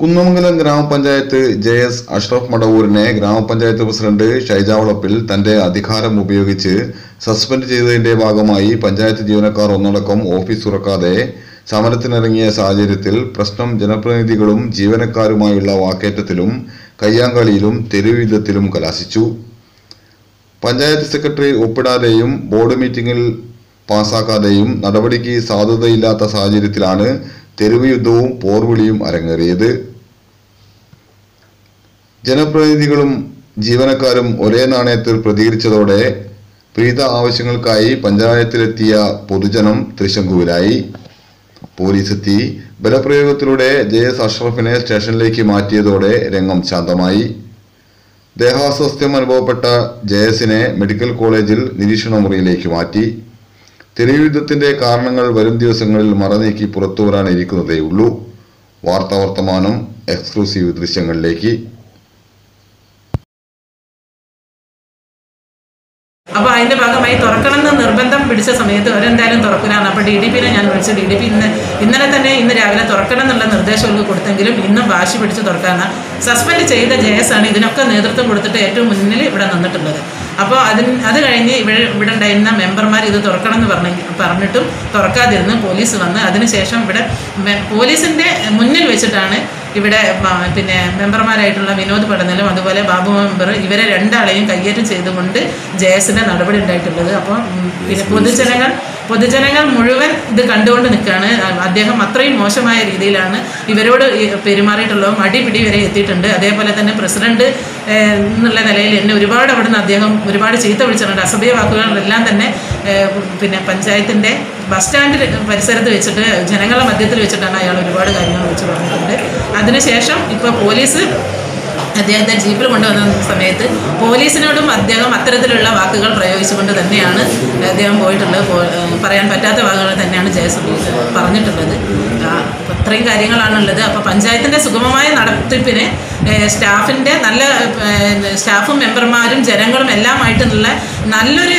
കുന്നമംഗലം ഗ്രാമപഞ്ചായത്ത് J S Ashraf മടവൂരിനെ ഗ്രാമപഞ്ചായത്ത് president Shaija വളപ്പിൽ തന്റെ അധികാരം ഉപയോഗിച്ച് സസ്പെൻഡ് ചെയ്തതിന്റെ ഭാഗമായി പഞ്ചായത്ത് ജീവനക്കാർ ഒന്നടക്കം ഓഫീസ് തുറക്കാതെ സമരത്തിനിറങ്ങിയ സാഹചര്യത്തിൽ പ്രശ്നം ജനപ്രതിനിധികളും ജീവനക്കാരുമായുള്ള വാക്കേറ്റത്തിലും കയ്യാങ്കളിയിലും തെരുവിധത്തിലും കലാശിച്ചു. പഞ്ചായത്ത് സെക്രട്ടറി ഒപ്പിടാതെയും ബോർഡ് മീറ്റിംഗിൽ പാസാക്കാതെയും നടപടിക്ക് സാധുതയില്ലാത്ത സാഹചര്യത്തിലാണ് തെരുവ് യുദ്ധവും പോർവിളിയും അരങ്ങേറിയത്. ജനപ്രതിനിധികളും ജീവനക്കാരും ഒരേ നാണയത്തിൽ പ്രതികരിച്ചതോടെ പ്രീത ആവശ്യങ്ങൾക്കായി പഞ്ചായത്തിലെത്തിയ പൊതുജനം തൃശങ്കുവിലായി പോലീസ് എത്തി ബലപ്രയോഗത്തിലൂടെ ജെ എസ് അഷ്റഫിനെ സ്റ്റേഷനിലേക്ക് മാറ്റിയതോടെ രംഗം ശാന്തമായി. ദേഹാസ്വാസ്ഥ്യം അനുഭവപ്പെട്ട ജയസിനെ മെഡിക്കൽ കോളേജിൽ നിരീക്ഷണ മുറിയിലേക്ക് മാറ്റി. തെരുവുയുദ്ധത്തിന്റെ കാരണങ്ങൾ വരും ദിവസങ്ങളിൽ മറനീക്കി പുറത്തു വരാനിരിക്കുന്നതേ ഉള്ളൂ. വാർത്താവർത്തമാനം എക്സ്ക്ലൂസീവ് ദൃശ്യങ്ങളിലേക്ക്. അപ്പോൾ അതിന്റെ ഭാഗമായി തുറക്കണം എന്ന് നിർബന്ധം പിടിച്ച സമയത്ത് അവരെന്തായാലും തുറക്കില്ലാണ് അപ്പോൾ ഡി ഡി പിന്നെ ഞാൻ വിളിച്ചു. ഡി ഡി പി ഇന്ന് ഇന്നലെ തന്നെ ഇന്ന് രാവിലെ തുറക്കണം എന്നുള്ള നിർദ്ദേശമൊക്കെ കൊടുത്തെങ്കിലും ഇന്നും വാശി പിടിച്ച് തുറക്കാന്ന് സസ്പെൻഡ് ചെയ്ത ജയസ് ആണ് ഇതിനൊക്കെ നേതൃത്വം കൊടുത്തിട്ട് ഏറ്റവും മുന്നിൽ ഇവിടെ നിന്നിട്ടുള്ളത്. അപ്പോൾ അതിന് അത് കഴിഞ്ഞ് ഇവിടെ ഇവിടെ ഉണ്ടായിരുന്ന മെമ്പർമാർ ഇത് തുറക്കണം എന്ന് പറഞ്ഞ പറഞ്ഞിട്ടും തുറക്കാതിരുന്ന് പോലീസ് വന്ന് അതിനുശേഷം ഇവിടെ പോലീസിന്റെ മുന്നിൽ വെച്ചിട്ടാണ് ഇവിടെ പിന്നെ മെമ്പർമാരായിട്ടുള്ള വിനോദ് പഠനലും അതുപോലെ ബാബു മെമ്പർ ഇവരെ രണ്ടാളെയും കയ്യേറ്റം ചെയ്തുകൊണ്ട് ജയസിന്റെ നടപടി ഉണ്ടായിട്ടുള്ളത്. അപ്പോൾ പിന്നെ പൊതുജനങ്ങൾ പൊതുജനങ്ങൾ മുഴുവൻ ഇത് കണ്ടുകൊണ്ട് നിൽക്കുകയാണ്. അദ്ദേഹം അത്രയും മോശമായ രീതിയിലാണ് ഇവരോട് ഈ അടിപിടി വരെ എത്തിയിട്ടുണ്ട്. അതേപോലെ തന്നെ പ്രസിഡന്റ് എന്നുള്ള നിലയിൽ എന്നെ ഒരുപാട് അവിടുന്ന് അദ്ദേഹം ഒരുപാട് ചീത്ത വിളിച്ചിട്ടുണ്ട്. അസഭ്യ വാക്കുകളെല്ലാം തന്നെ പിന്നെ പഞ്ചായത്തിന്റെ ബസ് സ്റ്റാൻഡിൽ പരിസരത്ത് വെച്ചിട്ട് ജനങ്ങളുടെ മധ്യത്തിൽ വെച്ചിട്ടാണ് അയാൾ ഒരുപാട് കാര്യങ്ങൾ വെച്ച് പറഞ്ഞിട്ടുണ്ട്. അതിനുശേഷം ഇപ്പോൾ പോലീസ് അദ്ദേഹത്തെ ജീപ്പിൽ കൊണ്ടുവന്ന സമയത്ത് പോലീസിനോടും അദ്ദേഹം അത്തരത്തിലുള്ള വാക്കുകൾ പ്രയോഗിച്ചുകൊണ്ട് തന്നെയാണ് അദ്ദേഹം പോയിട്ടുള്ളത്. പറയാൻ പറ്റാത്ത വാക്കുകൾ തന്നെയാണ് ജയസുബി പറഞ്ഞിട്ടുള്ളത്. ഇത്രയും കാര്യങ്ങളാണുള്ളത്. അപ്പോൾ പഞ്ചായത്തിന്റെ സുഗമമായ നടത്തിപ്പിന് സ്റ്റാഫിന്റെ നല്ല സ്റ്റാഫും മെമ്പർമാരും ജനങ്ങളും എല്ലാമായിട്ടുള്ള നല്ലൊരു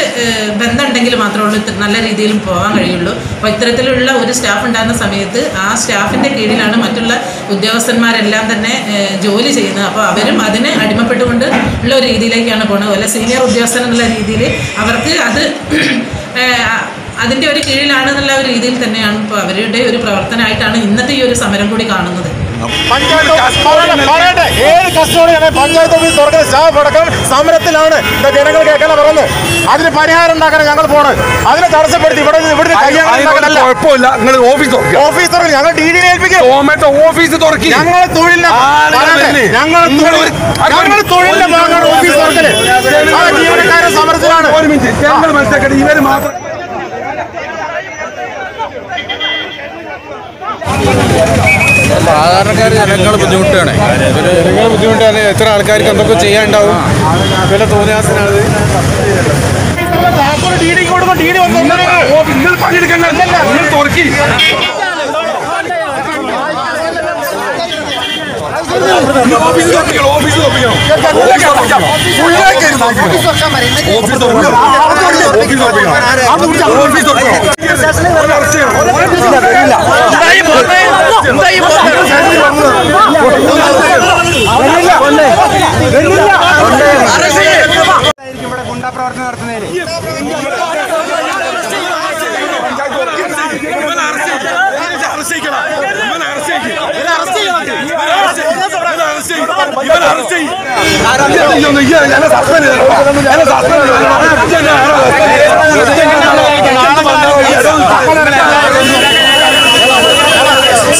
ബന്ധം ഉണ്ടെങ്കിൽ മാത്രമേ ഉള്ളൂ നല്ല രീതിയിൽ പോകാൻ കഴിയുള്ളൂ. അപ്പോൾ ഇത്തരത്തിലുള്ള ഒരു സ്റ്റാഫ് ഉണ്ടാകുന്ന സമയത്ത് ആ സ്റ്റാഫിന്റെ കീഴിലാണ് മറ്റുള്ള ഉദ്യോഗസ്ഥന്മാരെല്ലാം തന്നെ ജോലി ചെയ്യുന്നത്. അപ്പോൾ അവരും അതിനെ അടിമപ്പെട്ടുകൊണ്ട് ഉള്ള ഒരു രീതിയിലേക്കാണ് പോകുന്നത് അതുപോലെ സീനിയർ ഉദ്യോഗസ്ഥൻ എന്നുള്ള രീതിയിൽ അവർക്ക് അത് അതിന്റെ ഒരു കീഴിലാണെന്നുള്ള ഒരു രീതിയിൽ തന്നെയാണ് ഇപ്പോൾ അവരുടെ ഒരു പ്രവർത്തനമായിട്ടാണ് ഇന്നത്തെ ഈ ഒരു സമരം കൂടി കാണുന്നത്. പഞ്ചായത്ത് പറയട്ടെ, പറയട്ടെ. ഏത് കസ്റ്റഡിയാണ് പഞ്ചായത്ത് ഓഫീസ് തുറക്കുന്ന സ്റ്റാഫ് അടക്കം സമരത്തിലാണ് ജനങ്ങൾ കേൾക്കാൻ പറഞ്ഞത് അതിന് പരിഹാരം ഉണ്ടാക്കാൻ ഞങ്ങൾ പോണ്. അതിനെ തടസ്സപ്പെടുത്തി. ഇവിടെ ഇവിടെ കുഴപ്പമില്ല. നിങ്ങൾ ഓഫീസ് തുറക്കുക. ഓഫീസ് തുറക്കും ഞങ്ങൾ ഡി ഡി ഏൽപ്പിക്കും. ഓഫീസ് തുറക്കി. ഞങ്ങൾ ഞങ്ങൾ ഒരു- ഞങ്ങൾ ഓഫീസ് തുറക്കൽ. സമരത്തിലാണ് ഒരു മിനിറ്റ്. ഞങ്ങൾ മനസ്സിലാക്കട്ടെ. ഇവർ മാത്രം സാധാരണക്കാർ ജനങ്ങൾ ബുദ്ധിമുട്ടാണ് ജനങ്ങൾ ബുദ്ധിമുട്ടാണ്. എത്ര ആൾക്കാർക്ക് എന്തൊക്കെ ചെയ്യാനുണ്ടാവും? വില തോന്നിയാസനാണ് office office office office office office office ഇവിടെ ഗുണ്ടാപ്രവർത്തനം നടത്തുന്നതിന്. ഇവനെ അറസ്റ്റ് ചെയ്യണം. ഇവനെ അറസ്റ്റ് ചെയ്യ്.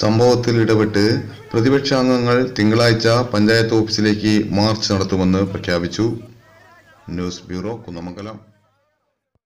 സംഭവത്തിൽ ഇടപെട്ട് പ്രതിപക്ഷാംഗങ്ങൾ തിങ്കളാഴ്ച പഞ്ചായത്ത് ഓഫീസിലേക്ക് മാർച്ച് നടത്തുമെന്ന് പ്രഖ്യാപിച്ചു. News bureau Kunnamangalam.